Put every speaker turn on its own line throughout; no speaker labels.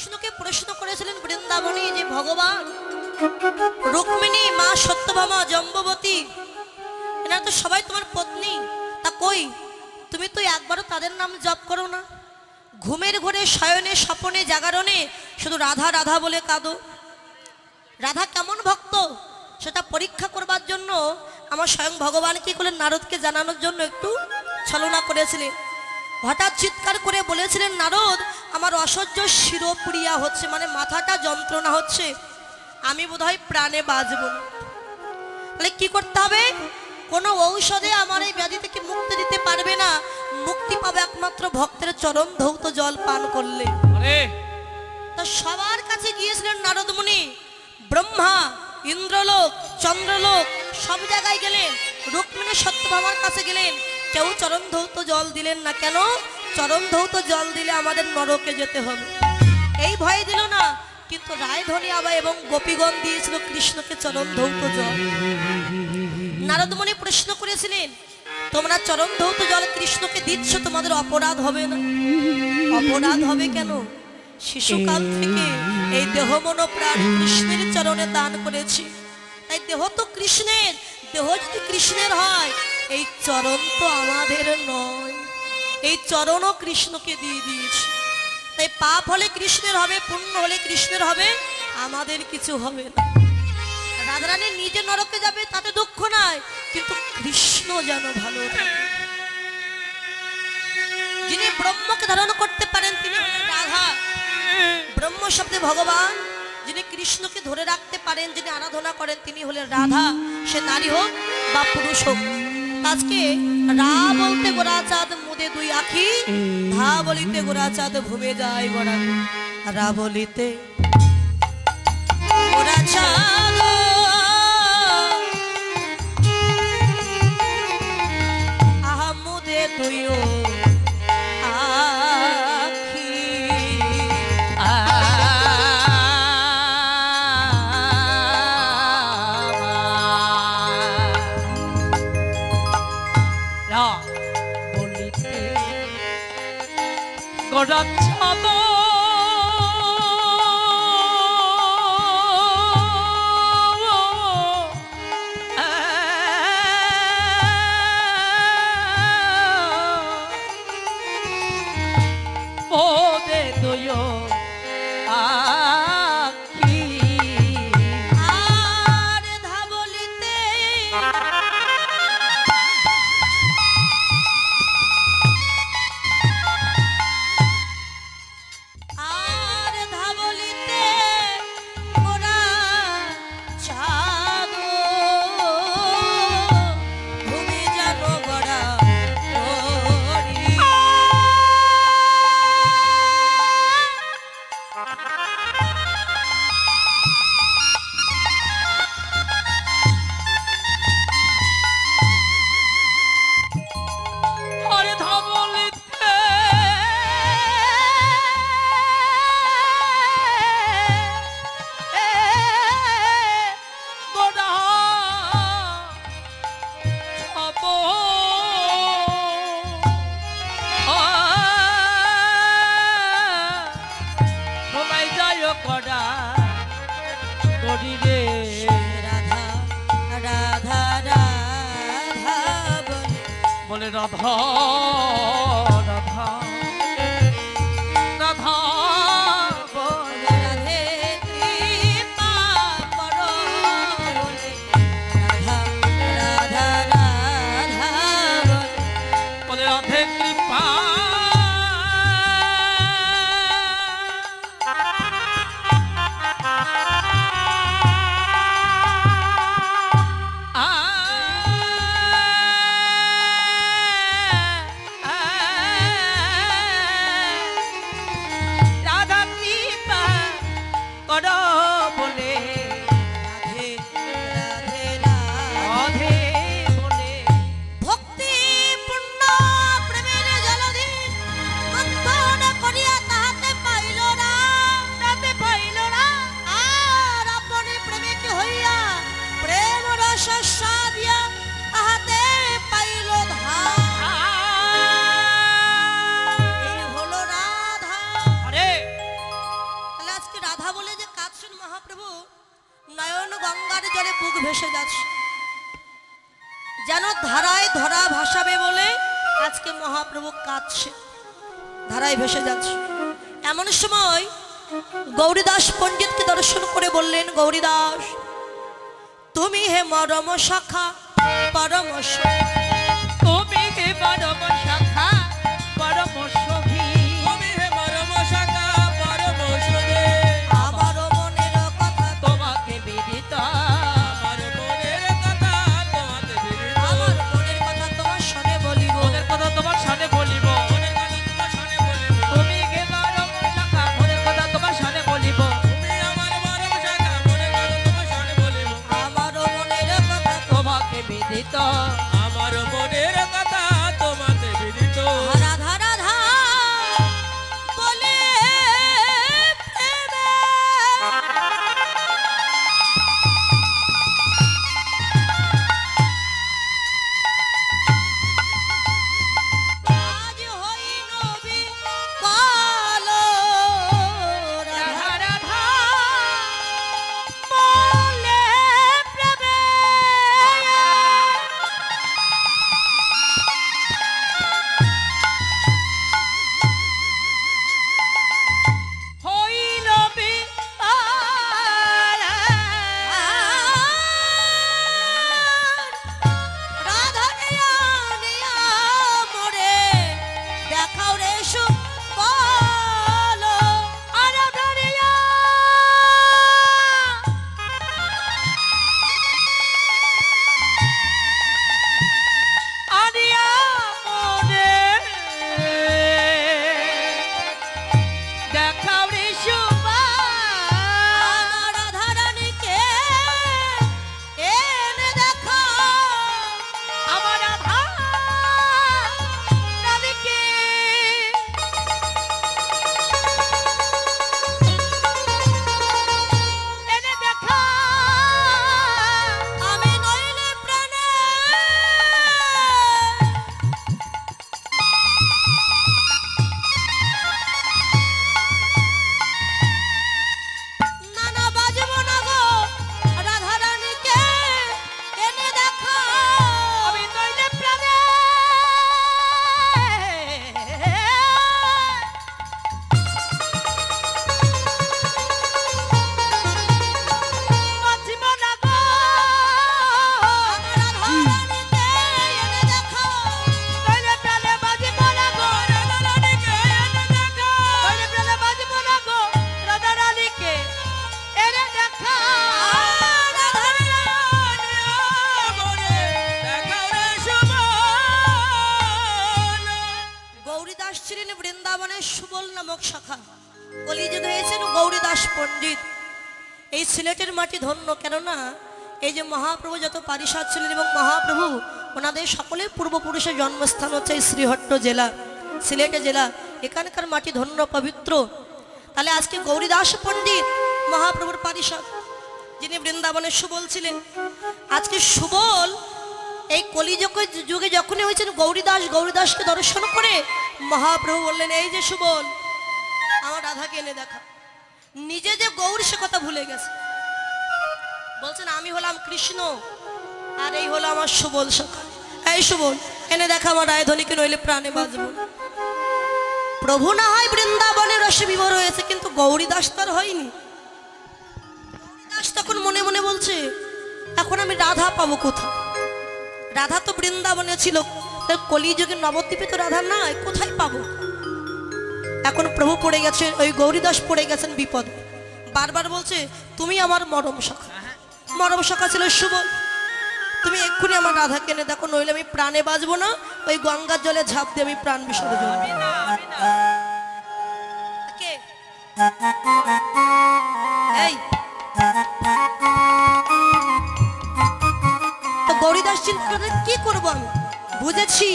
কৃষ্ণকে প্রশ্ন করেছিলেন বৃন্দাবনী যে ভগবান, রুক্মিণী, মা সত্যভামা, জম্ববতী এনারা তো সবাই তোমার পত্নী। তা কই? তুমি তো একবারও তাদের নাম জপ করো না। ঘুমের ঘরে, শয়নে, স্বপনে, জাগরণে শুধু রাধা রাধা বলে কাঁদো। রাধা কেমন ভক্ত? সেটা পরীক্ষা করবার জন্য আমার স্বয়ং ভগবান কি করলেন, নারদকে জানানোর জন্য একটু ছলনা করেছিলেন। হঠাৎ চিৎকার করে বলেছিলেন নারদ আমার অসহ্য শিরোপুরিয়া হচ্ছে মানে মাথাটা যন্ত্রণা হচ্ছে। আমি বোধহয় প্রাণে বাঁচব না। তাহলে কি করতে হবে? কোনো ঔষধে আমার এই ব্যাধি থেকে মুক্তি দিতে পারবে না? মুক্তি পাবে একমাত্র ভক্তের চরম ধৌত জল পান করলে। তা সবার কাছে গিয়েছিলেন নারদমুনি। ব্রহ্মা ইন্দ্রলোক চন্দ্রলোক সব জায়গায় গেলেন। রুক্মিণী সত্যভামার কাছে গেলেন। কেউ চরণ ধৌত জল দিলেন না কেন? চরণ ধৌত জল দিলে আমাদের নরকে যেতে হবে। এই ভয় দিল না, কিন্তু রায়ধনী আবার এবং গোপীগণ দিয়েছিল কৃষ্ণকে চরণ ধৌত জল। নারদমণি প্রশ্ন করেছিলেন, তোমরা চরণ ধৌত জল কৃষ্ণকে দিচ্ছ, তোমাদের অপরাধ হবে না? অপরাধ হবে কেন? শিশুকাল থেকে এই দেহ মন প্রাণ কৃষ্ণের চরণে দান করেছি। তাই দেহ তো কৃষ্ণের, দেহ যদি কৃষ্ণের হয় এই চরণ তো আমাদের নয়। এই চরণও কৃষ্ণকে দিয়ে দিয়েছি। তাই পাপ হলে কৃষ্ণের হবে, পুণ্য হলে কৃষ্ণের হবে, আমাদের কিছু হবে না। রাধারানী নিজে নরকে যাবে, তাতে দুঃখ নাই, কিন্তু কৃষ্ণ যেন ভালো যিনি ব্রহ্মকে ধারণ করতে পারেন, তিনি হলেন রাধা। ব্রহ্ম শব্দে ভগবান, যিনি কৃষ্ণকে ধরে রাখতে পারেন, যিনি আরাধনা করেন, তিনি হলেন রাধা। সে নারী হোক বা পুরুষ হোক আজকে রা বলতে গোরা চাঁদ মুদে দুই আখি, ধা বলিতে গোরা চাঁদ ভুবে যায় গোরা রা বলিতে গোরা চাঁদ
বলিতে গড়াচ্ছাদ মোদে
রাধা। শস্যা দিয়া তাহাতে
ধা হলো রাধা।
আরে। তাহলে আজকে রাধা বলে
যে কাঁদছেন মহাপ্রভু নয়ন গঙ্গার
জলে বুক ভেসে
যাচ্ছে। যেন
ধারায় ধরা ভাসাবে বলে আজকে মহাপ্রভু কাঁদছে। ধারায় ভেসে যাচ্ছে। এমন সময় গৌরীদাস পণ্ডিতকে দর্শন করে বললেন গৌরীদাস তুমি হে মরম শাখা পরম সখী।
তুমি হে মরম শাখা
কেননা এই যে মহাপ্রভু যত পারিষদ ছিলেন এবং মহাপ্রভু ওনাদের সকলের পূর্বপুরুষের জন্মস্থান হচ্ছে শ্রীহট্ট জেলা, সিলেটে জেলা। এখানকার মাটি ধন্য, পবিত্র। তাহলে আজকে গৌরীদাস পণ্ডিত মহাপ্রভুর পারিষদ, যিনি বৃন্দাবনের সুবল ছিলেন, আজকে সুবল এই কলিযুগ যুগে যখনই হয়েছেন, গৌরীদাস গৌরীদাসকে দর্শন করে মহাপ্রভু বললেন, এই যে সুবল, আমার রাধাকে এনে দেখা। নিজে যে গৌর সে কথা ভুলে গেছে। বলছেন, আমি হলাম কৃষ্ণ, আর এই হলো আমার সুবল সখা এই সুবল, এনে দেখা আমার রায়ধনীকে নইলে প্রাণে বাঁচব প্রভু না হয় বৃন্দাবনে রসে বিভোর হয়েছে, কিন্তু গৌরীদাস তার হয়নি। গৌরীদাস তখন মনে মনে বলছে, এখন আমি রাধা পাবো কোথায়? রাধা তো বৃন্দাবনে ছিল তার কলিযুগে নবদ্বীপে তো রাধা নাই, কোথায় পাবো? এখন প্রভু পড়ে গেছে, ওই গৌরীদাস পড়ে গেছেন বিপদ। বারবার বলছে, তুমি আমার মরম সখা। মরম সখা ছিল শুভ। তুমি এক্ষুনি আমার রাধা কেনে দেখো, নইলে আমি প্রাণে বাঁচবো না। ওই গঙ্গার জলে ঝাঁপ দিয়ে আমি প্রাণ বিসর্জন তো গৌরীদাস চিন্তা কি করব আমি? বুঝেছি।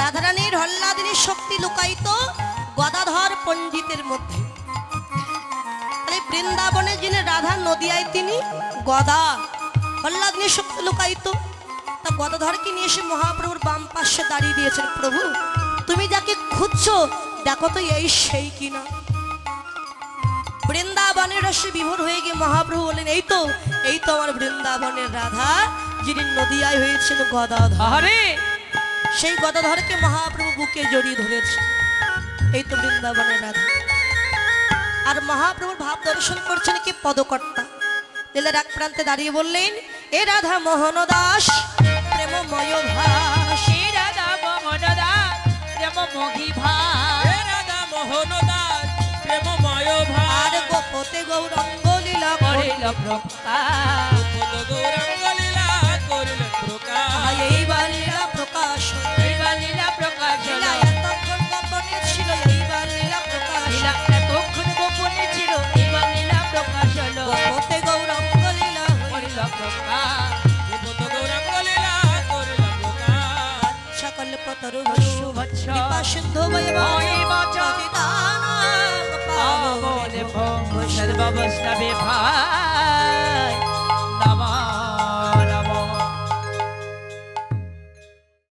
রাধারানীর হল্লাদিনীর শক্তি লুকায়িত গদাধর পণ্ডিতের মধ্যে। বৃন্দাবনে যিনি রাধা নদিয়ায় তিনি গদা হল্লাদিনীর শক্তি লুকায়িত। তা গদাধরকে নিয়ে এসে মহাপ্রভুর বাম পাশে দাঁড়িয়ে দিয়েছেন প্রভু তুমি যাকে খুঁজছো দেখো তো এই সেই কিনা বৃন্দাবনের রসে বিভোর হয়ে গিয়ে মহাপ্রভু বলেন এই তো এই তো আমার বৃন্দাবনের রাধা যিনি নদিয়ায় হয়েছেন গদাধর। সেই গদাধরকে মহাপ্রভু বুকে জড়িয়ে ধরেছে। এই তো বৃন্দাবনের রাধা। আর মহাপ্রভুর ভাব দর্শন করছেন কি পদকর্তা? লীলার এক প্রান্তে দাঁড়িয়ে বললেন এ রাধা মোহন দাস প্রেমময় ভাস
শ্রী রাধা মোহন দাস প্রেম মোহি ভাই
রাধা মোহন দাস প্রেমময়
আর
ভাই
গোপতে গৌরাঙ্গ লীলা
করিল প্রকাশ।
গৌরাঙ্গ লীলা করিলেন প্রকাশ।
এইবার লীলা প্রকাশ
এইবার লীলা প্রকাশ
লীলা
হলো
এতক্ষণ গোপনে ছিল এইবার লীলা প্রকাশ
বচন
পতিতানাং